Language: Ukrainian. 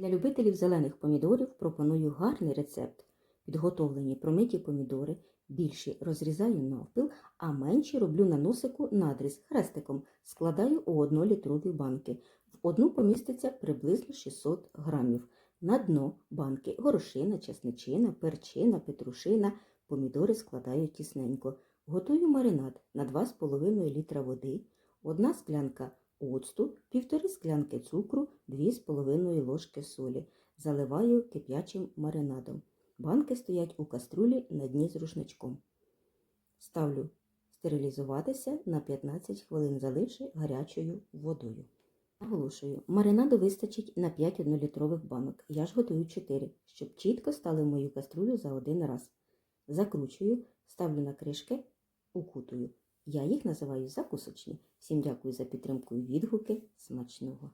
Для любителів зелених помідорів пропоную гарний рецепт. Підготовлені промиті помідори, більші розрізаю навпіл, а менші роблю на носику надріз хрестиком, складаю у 1-літрові банки. В одну поміститься приблизно 600 грамів. На дно банки горошина, чесничина, перчина, петрушина, помідори складаю тісненько. Готую маринад на 2,5 літра води, 1 склянка оцту, 1,5 склянки цукру, 2,5 ложки солі. Заливаю кип'ячим маринадом. Банки стоять у каструлі на дні з рушничком. Ставлю стерилізуватися на 15 хвилин, заливши гарячою водою. Наголошую, маринаду вистачить на 5 однолітрових банок. Я ж готую 4, щоб чітко стали в мою каструлю за один раз. Закручую, ставлю на кришки, укутую. Я їх називаю закусочні. Всім дякую за підтримку і відгуки. Смачного!